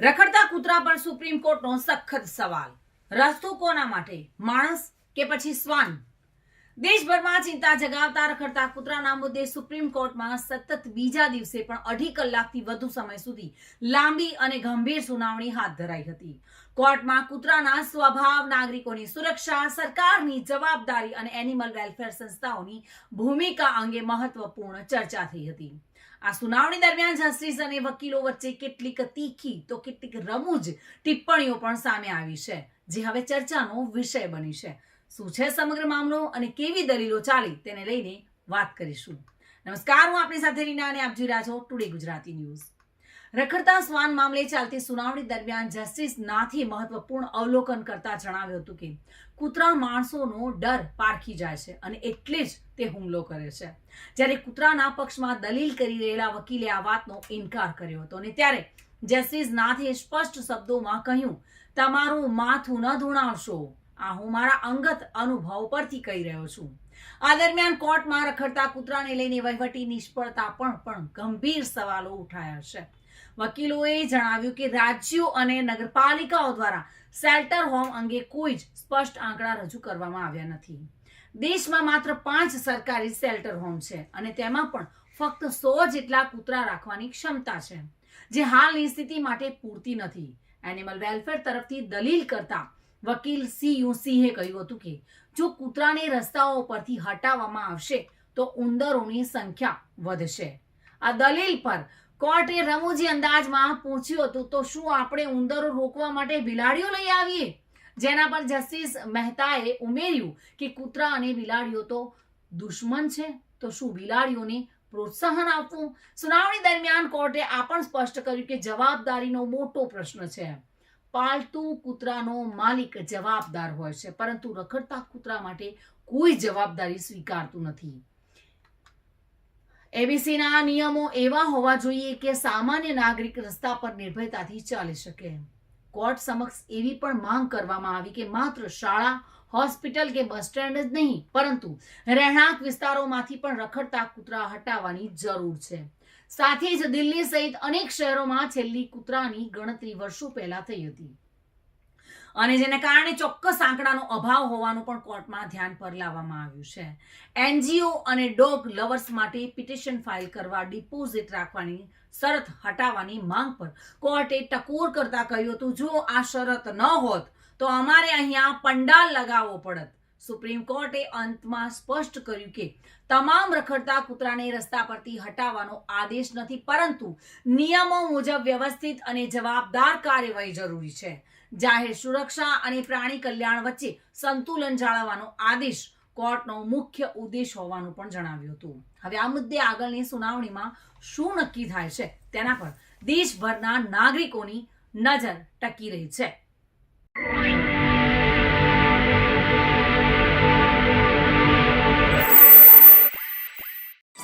રખડતા કૂતરા પર સુપ્રીમ કોર્ટનો સખત સવાલ. રસ્તો કોના માટે? માણસ કે પછી શ્વાન? દેશભરમાં ચિંતા જગાવતા રખડતા કૂતરાના મુદ્દે સુપ્રીમ કોર્ટમાં સતત બીજા દિવસે પણ અઢી કલાકથી વધુ સમય સુધી લાંબી અને ગંભીર સુનાવણી હાથ ધરાઈ હતી. કોર્ટમાં કૂતરાના સ્વભાવ, નાગરિકોની સુરક્ષા, સરકારની જવાબદારી અને એનિમલ વેલફેર સંસ્થાઓની ભૂમિકા અંગે મહત્વપૂર્ણ ચર્ચા થઈ હતી. આ સુનાવણી દરમિયાન જસ્ટિસ અને વકીલો વચ્ચે કેટલીક તીખી, તો કેટલીક રમૂજ ટિપ્પણીઓ પણ સામે આવી છે, જે હવે ચર્ચાનો વિષય બની છે. શું છે સમગ્ર મામલો અને કેવી દલીલો ચાલી તેને લઈને વાત કરીશું. નમસ્કાર, હું આપની સાથે રીના અને આપ જોઈ રહ્યા છો ટુડે ગુજરાતી ન્યૂઝ. રખડતા શ્વાન મામલે ચાલતી સુનાવણી દરમિયાન જસ્ટિસ નાથી મહત્વપૂર્ણ અવલોકન કરતા જણાવ્યું હતું કે, કૂતરા માણસોનો ડર પારખી જાય છે અને એટલે જ તે હુમલો કરે છે. જ્યારે કૂતરાના પક્ષમાં દલીલ કરી રહેલા વકીલે આ વાતનો ઇનકાર કર્યો હતો અને ત્યારે જસ્ટિસ નાથે સ્પષ્ટ શબ્દોમાં કહ્યું, તમારું માથું ન ધૂણાવશો. આ હું મારા અંગત અનુભવ પરથી કહી રહ્યો છું. આ દરમિયાન કોર્ટમાં રખડતા કૂતરાને લઈને વહીવટી નિષ્ફળતા પણ પણ ગંભીર સવાલો ઉઠાયા છે. વકીલોએ જણાવ્યું કે રાજ્યો અને નગરપાલિકાઓ દ્વારા શેલ્ટર હોમ અંગે કોઈ જ સ્પષ્ટ આંકડા રજૂ કરવામાં આવ્યા નથી. દેશમાં માત્ર પાંચ સરકારી શેલ્ટર હોમ છે અને તેમાં પણ ફક્ત સો જેટલા કૂતરા રાખવાની ક્ષમતા છે, જે હાલની સ્થિતિ માટે પૂરતી નથી. એનિમલ વેલફેર તરફથી દલીલ કરતા વકીલ સી કહ્યું હતું કે, જો કૂતરાને રસ્તાઓ પરથી હટાવવામાં આવશે, તો ઉંદરોની સંખ્યા વધશે. આ દલીલ પર કોર્ટે રમૂજી અંદાજમાં પૂછ્યું હતું, તો શું આપણે ઉંદરો રોકવા માટે બિલાડીઓ લઈ આવીએ? જેના પર જસ્ટિસ મહેતાએ ઉમેર્યું કે કૂતરા અને બિલાડીઓ તો દુશ્મન છે, તો શું બિલાડીઓને પ્રોત્સાહન આપવું? સુનાવણી દરમિયાન કોર્ટે આ પણ સ્પષ્ટ કર્યું કે જવાબદારીનો મોટો પ્રશ્ન છે. પાલતુ કૂતરાનો માલિક જવાબદાર હોય છે, પરંતુ રખડતા કૂતરા માટે કોઈ જવાબદારી સ્વીકારતું નથી. એબીસીના નિયમો એવા હોવા જોઈએ કે સામાન્ય નાગરિક રસ્તા પર નિર્ભયતાથી ચાલી શકે. કોર્ટ સમક્ષ એવી પણ માંગ કરવામાં આવી કે માત્ર શાળા, હોસ્પિટલ કે બસ સ્ટેન્ડ જ નહીં, પરંતુ રહેણાંક વિસ્તારોમાંથી પણ રખડતા કૂતરા હટાવવાની જરૂર છે. સાથે જ દિલ્હી સહિત અનેક શહેરોમાં છેલ્લી કૂતરાની ગણતરી વર્ષો પહેલા થઈ હતી. અને જેને કારણે ચોક્કસ આંકડાનો અભાવ હોવાનું પણ કોર્ટમાં ધ્યાન પર લાવવામાં આવ્યું છે. એનજીઓ અને ડોગ લવર્સ માટે પિટિશન ફાઇલ કરવા ડિપોઝિટ રાખવાની શરત હટાવવાની માંગ પર કોર્ટે ટકોર કરતા કહ્યું હતું, જો આ શરત ન હોત તો અમારે અહીંયા પંડાલ લગાવવો પડત. સુપ્રીમ કોર્ટે અંતમાં સ્પષ્ટ કર્યું કે તમામ રખડતા કૂતરાને રસ્તા પરથી હટાવવાનો આદેશ નથી, પરંતુ નિયમો મુજબ વ્યવસ્થિત અને જવાબદાર કાર્યવાહી જરૂરી છે. જાહેર સુરક્ષા અને પ્રાણી કલ્યાણ વચ્ચે સંતુલન જાળવવાનો આદેશ કોર્ટનો મુખ્ય ઉદ્દેશ હોવાનું પણ જણાવ્યું હતું. હવે આ મુદ્દે આગળની સુનાવણીમાં શું નક્કી થાય છે તેના પર દેશભરના નાગરિકોની નજર ટકી રહી છે.